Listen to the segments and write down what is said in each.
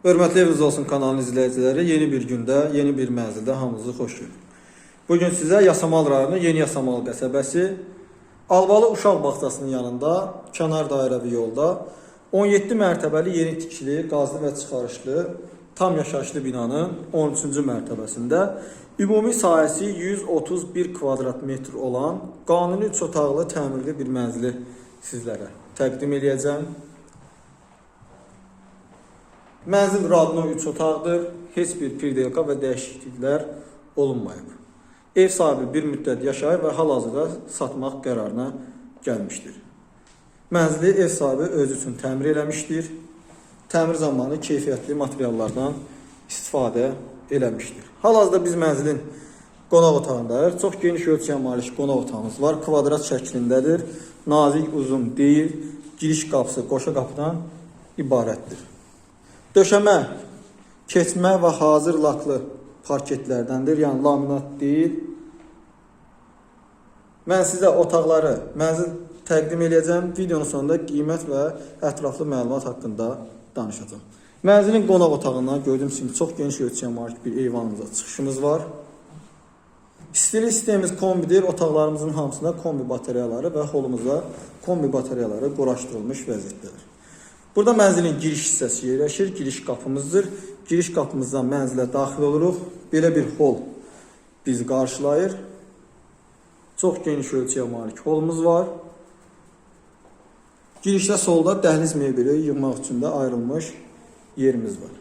Hörmətli eviniz olsun kanalın izləyiciləri. Yeni bir gündə, yeni bir mənzildə hamınızı xoş gördük. Bugün sizə Yasamal rayonu Yeni Yasamal qəsəbəsi Albalı uşaq bağçasının yanında, kənar dairəvi yolda 17 mərtəbəli yeni tikili, qazlı və çıxarışlı tam yaşayışlı binanın 13-cü mərtəbəsində ümumi sahəsi 131 kvadrat metr olan qanuni üç otaqlı təmirli bir mənzili sizlərə təqdim edəcəm. Mənzil radno 3 otaqdır. Heç bir pirdelka və dəyişikliklər olunmayıb. Ev sahibi bir müddət yaşayır və hal-hazırda satmaq qərarına gəlmişdir. Mənzili ev sahibi özü üçün təmir eləmişdir. Təmir zamanı keyfiyyətli materiallardan istifadə eləmişdir. Hal-hazırda biz mənzilin qonaq otağındayıq. Çox geniş ölçüyə malik qonaq otağımız var. Kvadrat şəklindədir. Nazik, uzun deyil. Giriş qapısı qoşa qapıdan ibarətdir. Döşəmə keçmə və hazır laklı parketlərdəndir. Yəni laminat deyil. Mən sizə otaqları, mənzil təqdim edəcəm. Videonun sonunda qiymət və ətraflı məlumat haqqında danışacağam. Mənzilin qonaq otağından gördüyünüz kimi çox geniş ölçüyə malik bir eyvanımıza çıxışımız var. İstili sistemimiz kombidir. Otaqlarımızın hamısında kombi batareyaları və holumuza kombi batareyaları quraşdırılmış vəziyyətdədir. Burada mənzilin giriş hissəsi yerləşir. Giriş qapımızdır. Giriş qapımızdan mənzilə daxil oluruq. Belə bir hol bizi qarşılayır. Çox geniş ölçüyə malik holumuz var. Girişdə solda dəhliz mebeli yığmaq üçün də ayrılmış yerimiz var.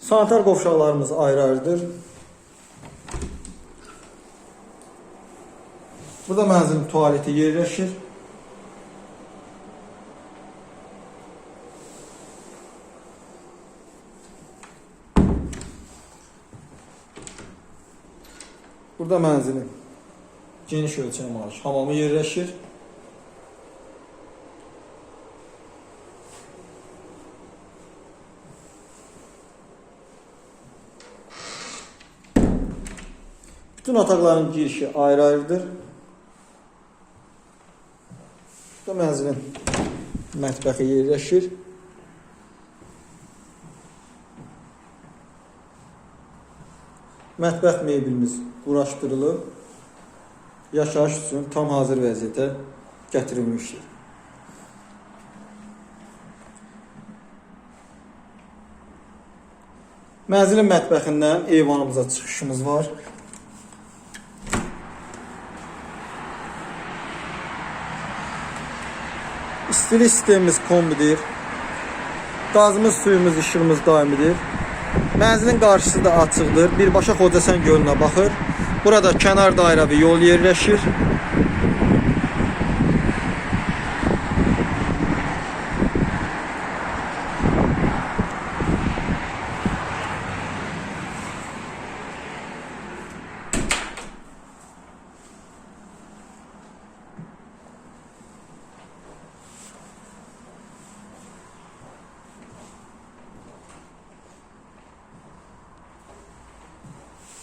Sanitar qovşaqlarımız ayrı-ayrıdır. Burada mənzilin tualeti yerləşir. Burada mənzilin geniş ölçəyə malik hamamı yerləşir. Bütün otaqların girişi ayrı-ayrıdır. Burada mənzilin mətbəxi yerləşir. Mətbəx mebelimiz quraşdırılıb yaşayış üçün tam hazır vəziyyətə gətirilmişdir. Mənzilin mətbəxindən eyvanımıza çıxışımız var. İstili sistemimiz kombidir. Qazımız, suyumuz, işığımız daimidir. Mənzilin qarşısı da açıqdır. Birbaşa Xocasən gölünə baxır. Burada kənar dairəvi yol yerləşir.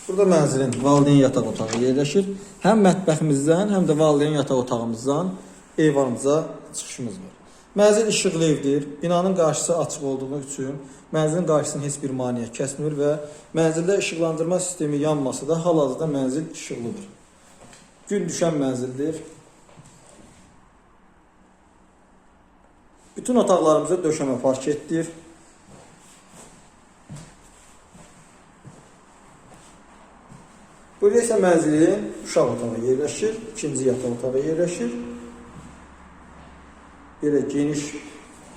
Burada mənzilin valideyn yataq otağı yerləşir. Həm mətbəximizdən, həm də valideyn yataq otağımızdan eyvanımıza çıxışımız var. Mənzil işıqlı evdir. Binanın qarşısı açıq olduğu üçün mənzilin qarşısının heç bir maneə kəsmir və mənzildə işıqlandırma sistemi yanmasa da hal-hazırda mənzil işıqlıdır. Gün düşən mənzildir. Bütün otaqlarımızda döşəmə parketdir. Burada isə mənzilin uşaq otağı yerləşir, ikinci yataq otağı yerləşir. Belə geniş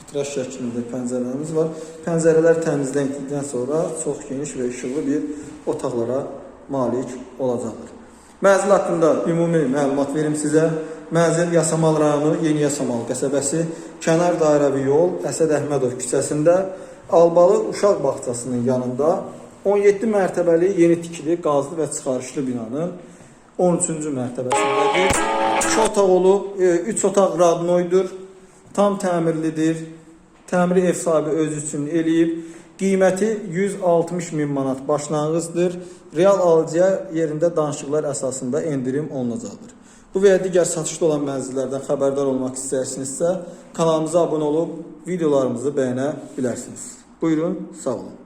vitraj şəklində pəncərələrimiz var. Pəncərələr təmizləndikdən sonra çox geniş və işıqlı bir otaqlara malik olacaqdır. Mənzil haqqında ümumi məlumat verim sizə. Mənzil Yasamal rayonu Yeni Yasamal qəsəbəsi, kənar dairəvi yol Əsəd Əhmədov küçəsində Albalı uşaq bağçasının yanında 17 mərtəbəli yeni tikili qazlı və çıxarışlı binanın 13-cü mərtəbəsindədir. 2 otaq olub, 3 otaq radnoydur. Tam təmirlidir. Təmiri ev sahibi özü üçün eləyib. Qiyməti 160 min manat başlanğıcdır. Real alıcıya yerində danışıqlar əsasında endirim olunacaqdır. Bu və ya digər satışda olan mənzillərdən xəbərdar olmaq istəyirsinizsə, kanalımıza abunə olub videolarımızı bəyənə bilərsiniz. Buyurun, sağ olun.